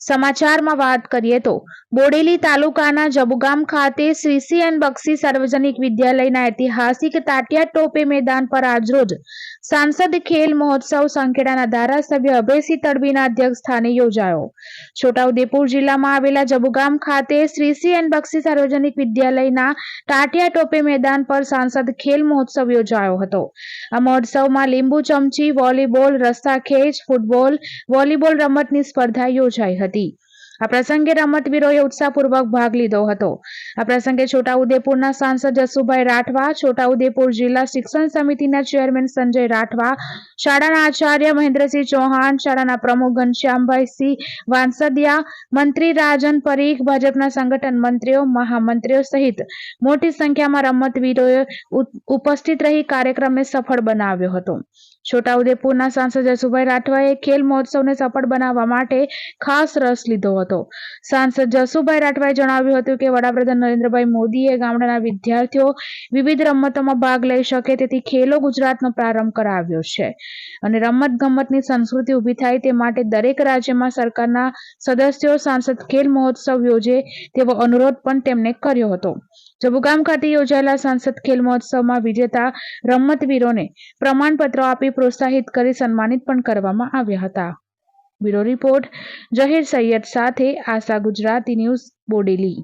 સમાચારમાં વાત કરીએ તો બોડેલી તાલુકાના જબુગામ ખાતે શ્રી સી એન બક્ષી સાર્વજનિક વિદ્યાલયના ઐતિહાસિક તાટિયા ટોપે મેદાન પર આજરોજ સાંસદ ખેલ મહોત્સવ સંખેડાના ધારાસભ્ય અભયસિંહ તડવીના અધ્યક્ષ સ્થાને યોજાયો. છોટાઉદેપુર જિલ્લામાં આવેલા જબુગામ ખાતે શ્રી એન બક્ષી સાર્વજનિક વિદ્યાલયના ટાટિયા ટોપે મેદાન પર સાંસદ ખેલ મહોત્સવ યોજાયો હતો. આ મહોત્સવમાં લીંબુ ચમચી, વોલીબોલ રસ્તા ખેંચ, ફૂટબોલ, વોલીબોલ રમતની સ્પર્ધા યોજાઈ હતી. આ પ્રસંગે રમતવીરોએ ઉત્સાહપૂર્વક ભાગ લીધો હતો. આ પ્રસંગે છોટાઉદેપુરના સાંસદ જસુભાઈ રાઠવા, છોટાઉદેપુર જિલ્લા શિક્ષણ સમિતિના ચેરમેન સંજય રાઠવા, શાળાના આચાર્ય મહેન્દ્રસિંહ ચૌહાણ, શાળાના પ્રમુખ ઘનશ્યામભાઈ સિંહ વાંસદિયા, મંત્રી રાજન પરીખ, ભાજપના સંગઠન મંત્રીઓ, મહામંત્રીઓ સહિત મોટી સંખ્યામાં રમતવીરોએ ઉપસ્થિત રહી કાર્યક્રમને સફળ બનાવ્યો હતો. છોટાઉદેપુરના સાંસદ જસુભાઈ રાઠવાએ ખેલ મહોત્સવને સફળ બનાવવા માટે ખાસ રસ લીધો હતો. સાંસદ જસુભાઈ રાઠવાએ જણાવ્યું હતું કે, વડાપ્રધાન નરેન્દ્રભાઈ મોદીએ ગામડાના વિદ્યાર્થીઓ વિવિધ રમતોમાં ભાગ લઈ શકે તેથી ખેલો ગુજરાતનો પ્રારંભ કરાવ્યો છે અને રમત ગમતની સંસ્કૃતિ ઊભી થાય તે માટે દરેક રાજ્યમાં સરકારના સદસ્યો સાંસદ ખેલ મહોત્સવ યોજે તેવો અનુરોધ પણ તેમણે કર્યો હતો. જબુગામ ખાતે યોજાયેલા સાંસદ ખેલ મહોત્સવમાં વિજેતા રમતવીરોને પ્રમાણપત્રો આપી પ્રોત્સાહિત કરી સન્માનિત પણ કરવામાં આવ્યા હતા. બ્યુરો રિપોર્ટ, જહીર સૈયદ સાથે આશા ગુજરાતી ન્યૂઝ, બોડેલી.